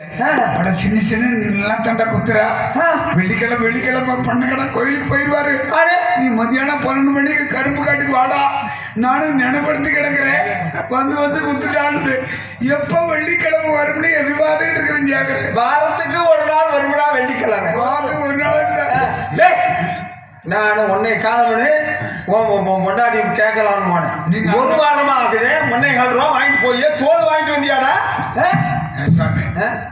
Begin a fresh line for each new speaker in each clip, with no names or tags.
அட சின்ன சின்ன நல்லா தாண்டா குத்துறா. வெள்ளிக்கிழமை வெள்ளிக்கிழமை பண்ணக்கடை கோயிலுக்கு போயிடுவாரு. நீ மத்தியானம் பன்னெண்டு மணிக்கு கரும்பு காட்டுக்கு வாடா. நானும் நினைப்படுத்தி கிடக்குறேன். வந்து வந்து குத்துட்டானுது. எப்போ வெள்ளிக்கிழமை வரும்னு எதிர்பார்த்துக்கிட்டு இருக்கிறேன் கேக்குறேன்
வாரத்துக்கு ஒரு நாள் வரும்டா வெள்ளிக்கிழமை.
வாரத்துக்கு ஒரு.
டேய், நான் உன்னை காணவனு முன்னாடி கேட்கலாம்னு போனேன் ஒரு வாரமா ஆகுது முன்னே கால் ரூபா வாங்கிட்டு போய் தோல் வாங்கிட்டு வந்தியாடா?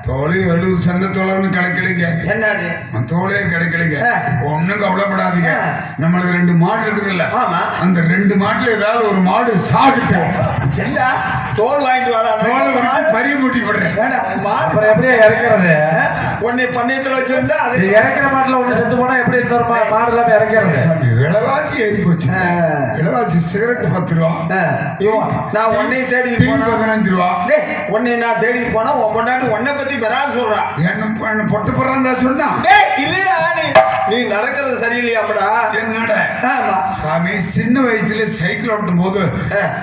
தோழி எழுது சந்த தோழன்னு கிடைக்கலைங்க.
என்னது?
தோலே கிடைக்கலைங்க. ஒண்ணும் கவலைப்படாதீங்க. நம்மளுக்கு ரெண்டு மாடு இருக்குதுல்ல. அந்த ரெண்டு மாட்டுல ஏதாவது ஒரு மாடு சாகிட்டோம்
என்ன? தோல் வாங்கிட்டு வாடா.
தோலை பரிய மூட்டி போடுறேன்.
அப்புறம் எப்படி இறக்கிறது?
உன்னை பண்ணையத்துல வச்சிருந்தா அது
இறக்குற மாட்டுல ஒண்ணு செத்து போனா எப்படி இன்னொரு மா- மாடு இல்லாம இறக்கிறது
விலைவாசி ஏறி போச்சு. விலைவாசி சிகரெட் பத்து ரூபா.
நான் உன்னை தேடி
பதினஞ்சு ரூபா.
டேய், உன்னை நான் தேடி போனா உன் பொண்டாட்டி உன்னை பத்தி பெறாது சொல்றா.
என்ன பொட்ட தான் சொன்னா.
டேய் இல்லடா நீ நீ நடக்கிறது சரியில்லையாமடா.
என்னடா?
ஆமா.
சாமி சின்ன வயசுல சைக்கிள் ஓட்டும் போது.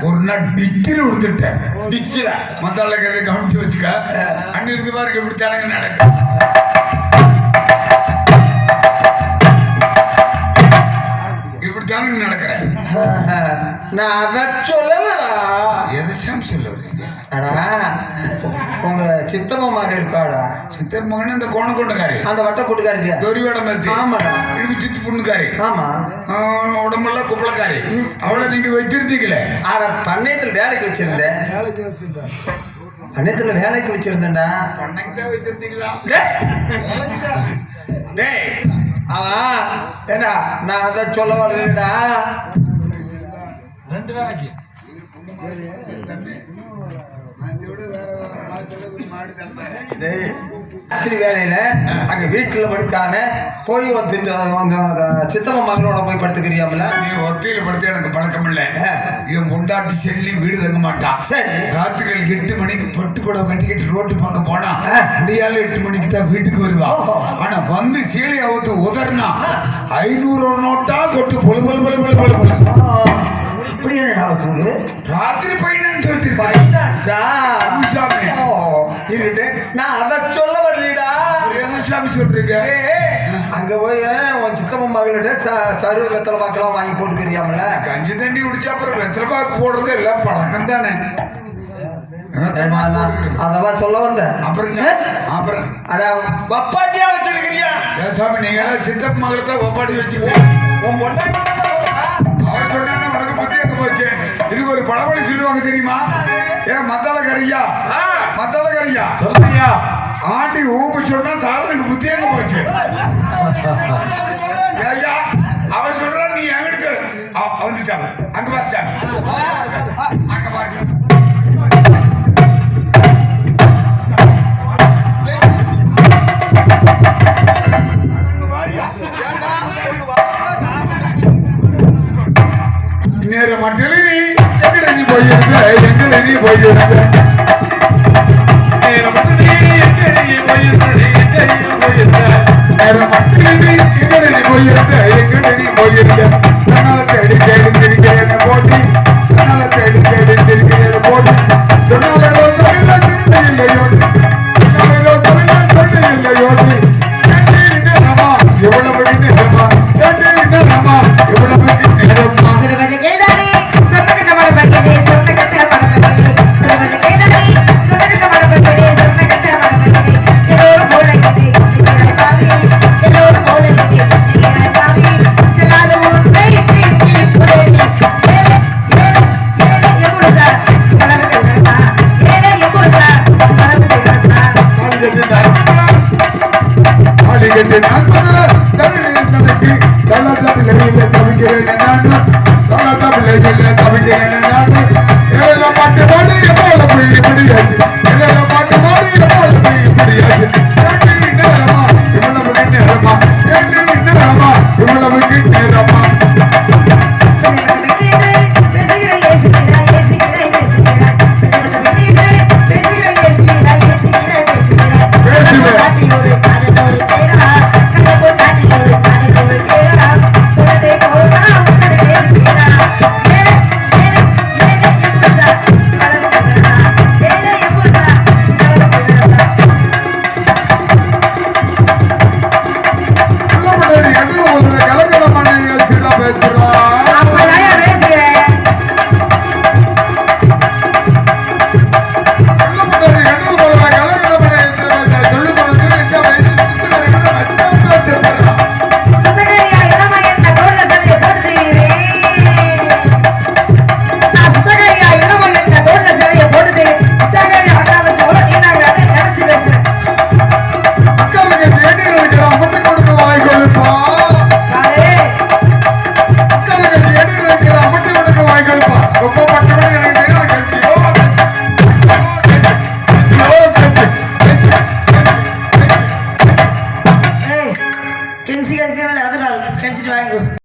ஒரு நாள் டிக்கில் விழுந்துட்டேன்.
டிச்சுடா
மத்தாள கரை கவனிச்சு வச்சுக்க. அங்க இருந்து பாருங்க இப்படி தானங்க நடக்கும் இப்படி தானங்க நடக்கிறேன்.
நான் அதை சொல்லலடா.
எதை சாமி சொல்ல
அடா உங்க சித்தம்மா மக இருப்பாடா.
சித்தர் மகன் இந்த கோண கொண்டக்காரி
அந்த வட்ட போட்டுக்காரியா?
தொரிவேடம்
ஆமாடா.
சித்து புண்ணுக்காரி.
ஆமா.
உடம்பெல்லாம் குப்பளக்காரி அவளை நீங்க வச்சிருந்தீங்களே
ஆனா பண்ணையத்துல வேலைக்கு வச்சிருந்தேன். பண்ணையத்துல வேலைக்கு வச்சிருந்தேன்டா
பண்ணைக்கு தான் வச்சிருந்தீங்களா
டேய். டேய் அவன் ஏண்டா நான் அதை சொல்ல வரலடா
ரெண்டு வேலைக்கு.
டேய், ராத்திரி வேலையில அங்க வீட்டுல படுக்காம போய் வந்து சித்தம்மா மகளோட போய் படுத்துக்கிறியாமல?
நீ ஒத்தையில படுத்து எனக்கு பழக்கம் இல்ல. இவன் முண்டாட்டி செல்லி வீடு தங்க மாட்டான்
சரி.
ராத்திரிகள் எட்டு மணிக்கு பட்டு புடவை கட்டிக்கிட்டு ரோட்டு பக்கம் போனா. முடியால எட்டு மணிக்கு தான் வீட்டுக்கு வருவா.
ஓஹோ.
ஆனா வந்து சீலை அவுத்து உதறினா ஐநூறு நோட்டா கொட்டு பொழு பொழு பொழு பொழு பொழு
இப்படி சொல்லு
ராத்திரி பைனான்ஸ்
ஏய், அங்க போய் உன் சித்தம்மா மகளிட சரு வெத்தலை பாக்கெல்லாம் வாங்கி போட்டுக்கிறியாமல
கஞ்சி தண்ணி குடிச்சா அப்புறம் வெத்தலை பாக்கு போடுறது எல்லாம் பழக்கம் தானே.
அதவா சொல்ல வந்த
அப்புறம் அப்புறம்?
அட வப்பாட்டியா வச்சிருக்கிறியா?
ஏன் சாமி நீங்க எல்லாம் சித்தப்ப மகளை தான் ஒப்பாடி வச்சுக்கோங்க
உன் பொண்டாட்டி.
அவர் சொன்னா உனக்கு புத்தி எங்க போச்சு? இதுக்கு ஒரு பழமொழி சொல்லுவாங்க தெரியுமா? ஏன் மத்தாள கரியா மத்தாள கரியா
சொல்றியா?
ஆண்டி ஊம்பு சொன்னா தாதனுக்கு புத்தியாக போச்சு. ஐயா அவன் சொல்றான் நீ எங்கிட்டு வந்துட்டாங்க அங்க பாச்சாங்க அங்க பாருங்க நேரம் மட்டும் நீ எங்கட நீ போயிருந்த எங்கட நீ போயிருந்த அடிக்கடி நான் முதல்ல தலையில் தவிக்கிறேன்